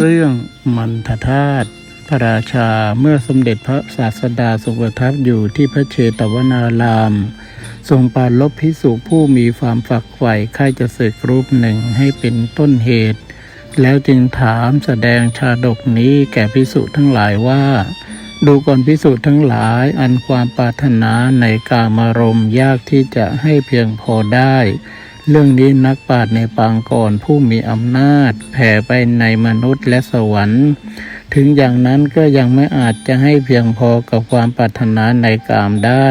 เรื่องมันทธาตุพระราชาเมื่อสมเด็จพระศาสดาทรงประทับอยู่ที่พระเชตวนาราม ทรงปราลบพิสุผู้มีความฝักใฝ่ใครจะศึกรูปหนึ่งให้เป็นต้นเหตุ แล้วจึงถามแสดงชาดกนี้แก่พิสุทั้งหลายว่า ดูก่อนพิสุทั้งหลายอันความปรารถนาในกามารมยากที่จะให้เพียงพอได้ เรื่องนี้นักปราชญ์ในปางก่อนผู้มีอำนาจ แผ่ไปในมนุษย์และสวรรค์ ถึงอย่างนั้นก็ยังไม่อาจจะให้เพียงพอกับความปรารถนาในกามได้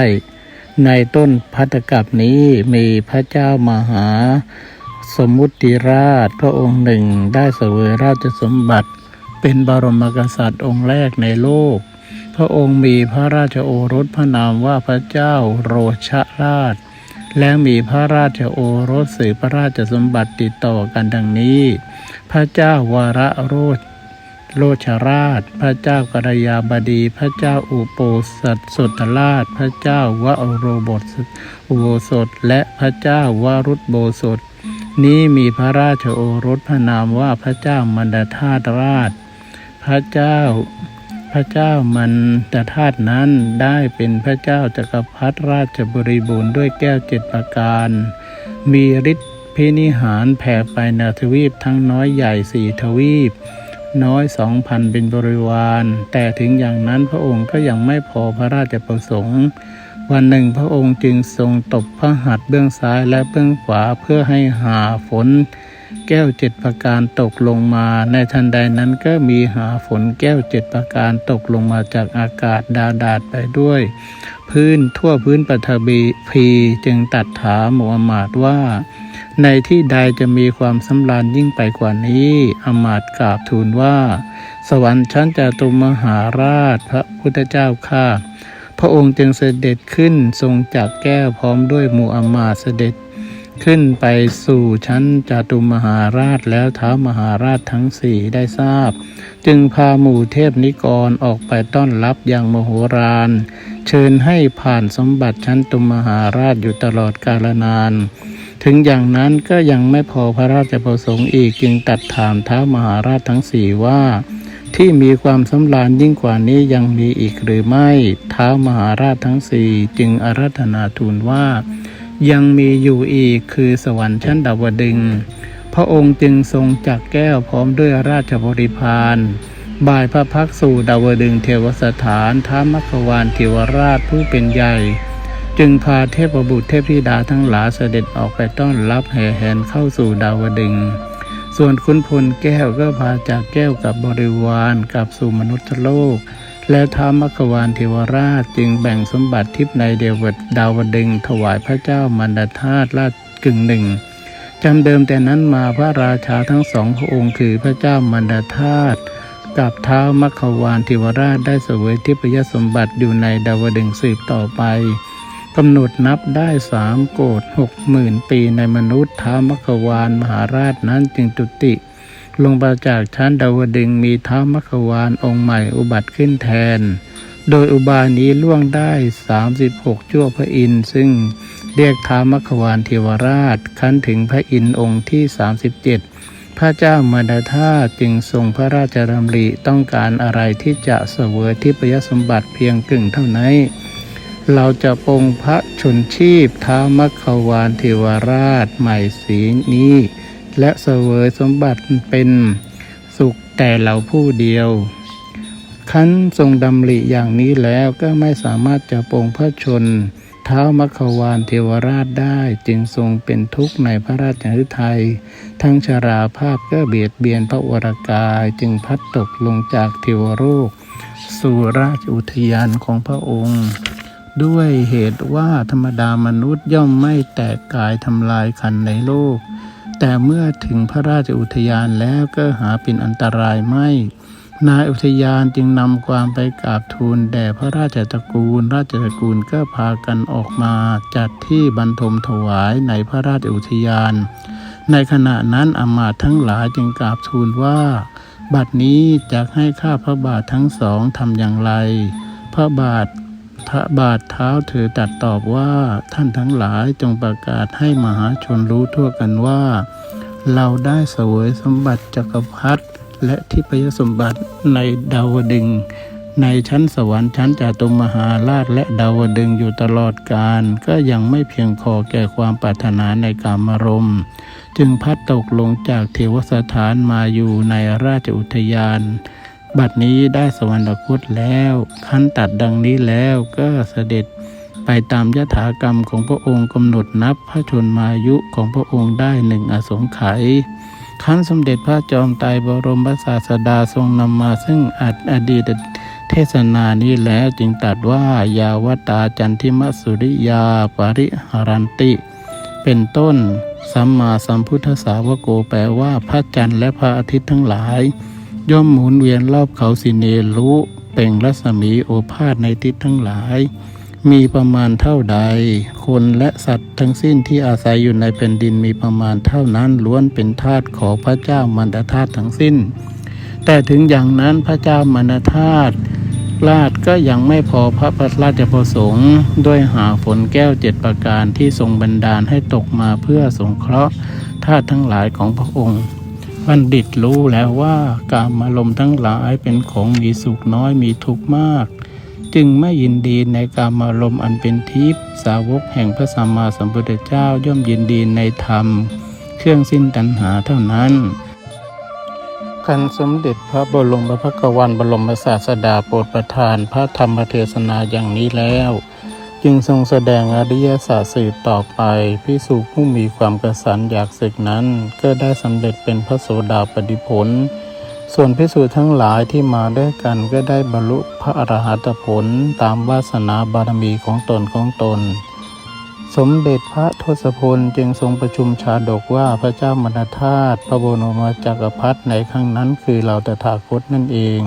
ในต้นพัตตกับนี้มีพระเจ้ามหาสมมุติราชพระองค์หนึ่งได้เสวยราชสมบัติ เป็นบรมกษัตริย์องค์แรกในโลก พระองค์มีพระราชโอรสพระนามว่าพระเจ้าโรชราช และมีพระราชโอรสสืบพระราชสมบัติติดต่อกันดังนี้ พระเจ้าวรโรชโลชราช พระเจ้ากรยาบดี พระเจ้าอุโปสัตสตราช พระเจ้าวโรบทอุโบสถ และพระเจ้าวรุตโบสถ นี้มีพระราชโอรสพระนามว่าพระเจ้ามันดาธาตราช พระเจ้า ระเจ้ามันดาธาตุนั้นได้เป็นพระเจ้าจักรพรรดิราชบริบูรณ์ด้วยแก้วเจ็ดประการ มีฤทธิ์พินิหารแผ่ไปนาทวีปทั้งน้อยใหญ่สี่ทวีป น้อยสองพันเป็นบริวาร แต่ถึงอย่างนั้นพระองค์ก็ยังไม่พอพระราชประสงค์ วันหนึ่งพระองค์จึงทรงตบพระหัตถ์เบื้องซ้ายและเบื้องขวาเพื่อให้หาฝน แก้วเจ็ดประการตกลงมา ในทันใดนั้นก็มีหาฝนแก้วเจ็ดประการตกลงมาจากอากาศดาดาดไปด้วย พื้นทั่วพื้นปฐบีพีจึงตัดถามมูฮัมหมัดว่า ในที่ใดจะมีความสำราญยิ่งไปกว่านี้อามาตกราบทูลว่า สวรรค์ชั้นจตุมหาราชพระพุทธเจ้าข้าพระองค์จึงเสด็จขึ้นทรงจักแก้วพร้อมด้วยหมู่อามาตเสด็จ ขึ้นไปสู่ชั้นจตุมหาราชแล้วเท้ามหาราชทั้งสี่ได้ทราบ จึงพาหมู่เทพนิกรออกไปต้อนรับอย่างมโหฬารเชิญให้ผ่านสมบัติชั้นตุมหาราชอยู่ตลอดกาลนาน ถึงอย่างนั้นก็ยังไม่พอพระราชประสงค์อีกจึงตัดถามเท้ามหาราชทั้งสี่ว่า ที่มีความสำราญยิ่งกว่านี้ยังมีอีกหรือไม่เท้ามหาราชทั้งสี่จึงอารัธนาทูลว่า ยังมีอยู่อีกคือสวรรค์ชั้นดาวดึง พระองค์จึงทรงจักแก้วพร้อมด้วยราชบริพารบ่ายพระพักสู่ดาวดึงเทวสถานท้ามัคววานเทวราชผู้เป็นใหญ่ จึงพาเทพบุตรเทพธิดาทั้งหลายเสด็จออกไปต้อนรับแห่แหนเข้าสู่ดาวดึงส์ส่วนคุณพลแก้วก็พาจากแก้วกับบริวารกลับสู่มนุษย์โลก แล้วท้ามัควานเทวราชจึงแบ่งสมบัติทิพย์ในเดวดดาวดึงถวายพระเจ้ามันดาธาตุราชกึ่งหนึ่งจำเดิมแต่นั้นมาพระราชาทั้งสองพระองค์คือพระเจ้ามันดาธาตุกับท้ามัควานเทวราชได้เสวยทิพยสมบัติอยู่ในดาวดึงส์สืบต่อไปกำหนดนับได้สามโกดหกหมื่นปีในมนุษย์ท้าวมัควานมหาราชนั้นจึงจุติ ลงมาจากชั้นดาวดึงมีท้ามัควานองค์ใหม่อุบัติขึ้นแทน โดยอุบายนี้ล่วงได้ 36 ชั่วพระอินทร์ซึ่งเรียกท้ามัควานเทวราชขั้นถึงพระอินทร์องค์ที่ 37 พระเจ้ามาดาธาจึงทรงพระราชดำริต้องการอะไรที่จะเสวยทิพยสมบัติเพียงกึ่งเท่านั้นเราจะปรงพระชนชีพท้ามัควานเทวราชใหม่สีนี้ และเสวยสมบัติเป็นสุขแต่เราผู้เดียว คันทรงดำริอย่างนี้แล้วก็ไม่สามารถจะปรงพระชน เท้ามัควานเทวราชได้จึงทรงเป็นทุกข์ในพระราชฤทัยทั้งชราภาพก็เบียดเบียนพระวรากายจึงพัดตกลงจากเทวโลกสู่ราชอุทยานของพระองค์ด้วยเหตุว่าธรรมดามนุษย์ย่อมไม่แตกกายทำลายขันในโลก แต่เมื่อถึงพระราชอุทยานแล้วก็หาเป็นอันตรายไม่ นายอุทยานจึงนำความไปกราบทูลแด่พระราชตระกูล ราชตระกูลก็พากันออกมาจัดที่บรรทมถวายในพระราชอุทยาน ในขณะนั้นอมาตย์ทั้งหลายจึงกราบทูลว่า บัดนี้จะให้ข้าพระบาททั้งสองทำอย่างไร พระบาท พระบาทเท้าเธอตัดตอบว่าท่านทั้งหลายจงประกาศให้มหาชนรู้ทั่วกันว่า เราได้เสวยสมบัติจักรพรรดิและทิพยสมบัติในดาวดึง ในชั้นสวรรค์ชั้นจาตุมหาราชและดาวดึงอยู่ตลอดกาลก็ยังไม่เพียงพอแก่ความปรารถนาในกามารมณ์จึงพัดตกลงจากเทวสถานมาอยู่ในราชอุทยาน บัดนี้ได้สวรรคตแล้วขั้นตัดดังนี้แล้วก็เสด็จไปตามยถากรรมของพระองค์กำหนดนับพระชนมายุของพระองค์ได้หนึ่งอสงไขยขั้นสมเด็จพระจอมไตรบรมศาสดาทรงนำมาซึ่งอัดอดีตเทศนานี้แล้วจึงตัดว่ายาวตาจันทิมสุริยาปริหารันติ เป็นต้น สัมมาสัมพุทธสาวโกแปลว่าพระจันทร์และพระอาทิตย์ทั้งหลาย ย่อมหมุนเวียนรอบเขาสิเนรุเป่งรัศมีโอภาสในทิศทั้งหลาย มีประมาณเท่าใด คนและสัตว์ทั้งสิ้นที่อาศัยอยู่ในแผ่นดินมีประมาณเท่านั้นล้วนเป็นทาสของพระเจ้ามันดาธาตุทั้งสิ้น แต่ถึงอย่างนั้นพระเจ้ามันดาธาตุราชก็ยังไม่พอพระราชประสงค์ ด้วยหาฝนแก้วเจ็ดประการที่ทรงบันดาลให้ตกมาเพื่อสงเคราะห์ทาสทั้งหลายของพระองค์ บัณฑิตรู้แล้วว่ากามอารมณ์ทั้งหลายเป็นของมีสุขน้อยมีทุกข์มาก จึงไม่ยินดีในกามอารมณ์อันเป็นทิพย์สาวกแห่งพระสัมมาสัมพุทธเจ้าย่อมยินดีในธรรม เครื่องสิ้นตัณหาเท่านั้นการสมเด็จพระบรมพระกวันบรมศาสดาโปรดประทานพระธรรมเทศนาอย่างนี้แล้ว จึงทรงแสดงอริยสัจสื่ต่อไปพิสูจผู้มีความกระสันอยากศึกนั้น ก็ได้สำเร็จเป็นพระโสดาปฏิผล ส่วนพิสูจทั้งหลายที่มาด้วยกันก็ได้บรรลุพระอรหัตผลตามวาสนาบารมีของตนของตน สมเด็จพระทศพลจึงทรงประชุมชาดกว่าพระเจ้ามรรธาตุพระบรมจักรพรรดิในครั้งนั้นคือเราตถาคตนั่นเอง